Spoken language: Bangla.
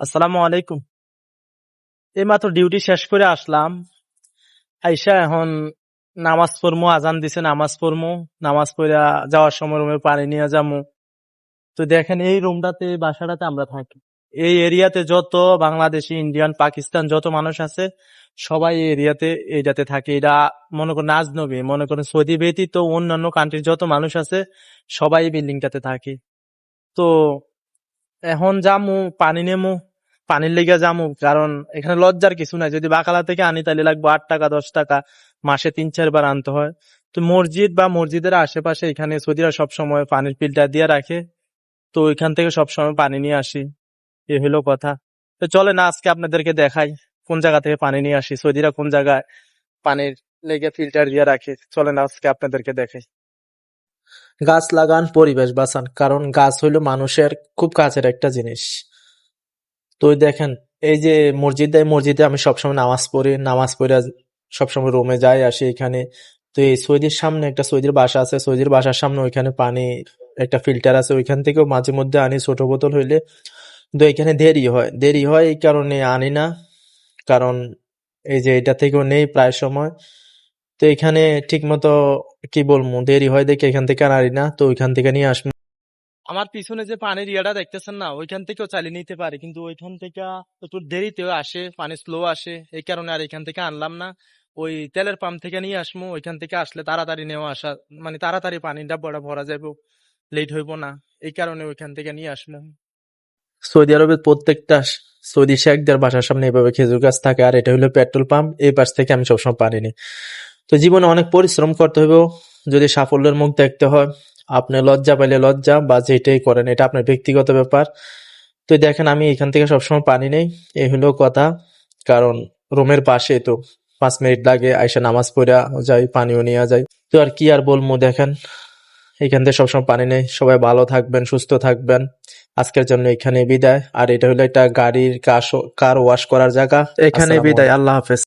আসসালামু আলাইকুম। এইমাত্র ডিউটি শেষ করে আসলাম। আইসা এখন নামাজ পড়মু, আজান দিছে, নামাজ পড়মু। নামাজ পড়া যাওয়ার সময় রুমে পানি নিয়ে যাব তো দেখেন, এই রুমটাতে, বাসাটাতে আমরা থাকি। এই এরিয়াতে যত বাংলাদেশি, ইন্ডিয়ান, পাকিস্তান যত মানুষ আছে, সবাই এই এরিয়াতে, এইটাতে থাকে। এটা মনে করেন আজনবী, মনে করেন সৌদি ব্যতীত অন্যান্য কান্ট্রির যত মানুষ আছে, সবাই বিল্ডিংটাতে থাকে। তো এখন যামু, পানি নেমু, পানির লেগে যামু, কারণ এখানে লজ্জার কিছু নাই। যদি বাকালা থেকে আনি তাহলে লাগবে আট টাকা, দশ টাকা, মাসে তিন চারবার আনতে হয়। তো মসজিদ বা মসজিদের আশেপাশে এখানে সৌদিরা সবসময় পানির ফিল্টার দিয়ে রাখে। তো ওইখান থেকে সবসময় পানি নিয়ে আসি। এ হলো কথা। তো চলে না আজকে আপনাদেরকে দেখাই কোন জায়গা থেকে পানি নিয়ে আসি। সৌদিরা কোন জায়গায় পানির লেগে ফিল্টার দিয়ে রাখে। চলে না আজকে আপনাদেরকে দেখাই। গাছ লাগান, পরিবেশ বাঁচান, কারণ গাছ হইল মানুষের খুব কাছের একটা জিনিস। তো দেখেন, এই যে মসজিদে মসজিদে আমি সবসময় নামাজ পড়ি, নামাজ পড়ে সবসময় রুমে যাই, আসি এখানে। তো এই সৌদির সামনে একটা সৌদির বাসা আছে, সৌদির বাসার সামনে ওইখানে পানি, একটা ফিল্টার আছে, ওইখান থেকেও মাঝে মধ্যে আনি ছোট বোতল হইলে। কিন্তু এখানে দেরি হয় দেরি হয় এই কারণে আনি না, কারণ এই যে এটা থেকেও নেই প্রায় সময়। তো এখানে ঠিক মতো কি বলব দেরি হয় দেখে এখান থেকে আর আনি না তো ওইখান থেকে নিয়ে আসব। আমার পিছনে যে পানির ইয়াটা দেখতেছেন না ওইখান থেকেও চালিয়ে নিতে পারে কিন্তু ওইখান থেকে একটু দেরিতেও আসে পানি স্লো আসে এই কারণে আর এখান থেকে আনলাম না। ওই তেলের পাম্প থেকে নিয়ে আসব ওইখান থেকে আসলে তাড়াতাড়ি নেওয়া আসা মানে তাড়াতাড়ি পানিটা বড় ভরা যাবে লেট হইব না এই কারণে ওইখান থেকে নিয়ে আসলাম। সৌদি আরবের প্রত্যেকটা সৌদি শেখদের বাসার সামনে এভাবে খেজুর গাছ থাকে আর এটা হলো পেট্রোল পাম্প এই পাশ থেকে আমি সবসময় পানি নিই। তো জীবনে অনেক পরিশ্রম করতে হবে যদি সাফল্যের মুখ দেখতে হয় আপনি লজ্জা পাইলে লজ্জা বা যেটাই করেন এটা আপনার ব্যক্তিগত ব্যাপার। তো দেখেন আমি এখান থেকে সবসময় পানি নেই এই হলো কথা। কারণ রুমের পাশে তো পাঁচ মিনিট লাগে আইসা নামাজ পড়া যাই পানিও নিয়ে যাই তো আর কি আর বলব দেখেন এখান থেকে সবসময় পানি নেই। সবাই ভালো থাকবেন সুস্থ থাকবেন। আজকের জন্য এখানে বিদায়। আর এটা হলো একটা গাড়ির কার ওয়াশ করার জায়গা। এখানে বিদায়। আল্লাহ হাফেজ।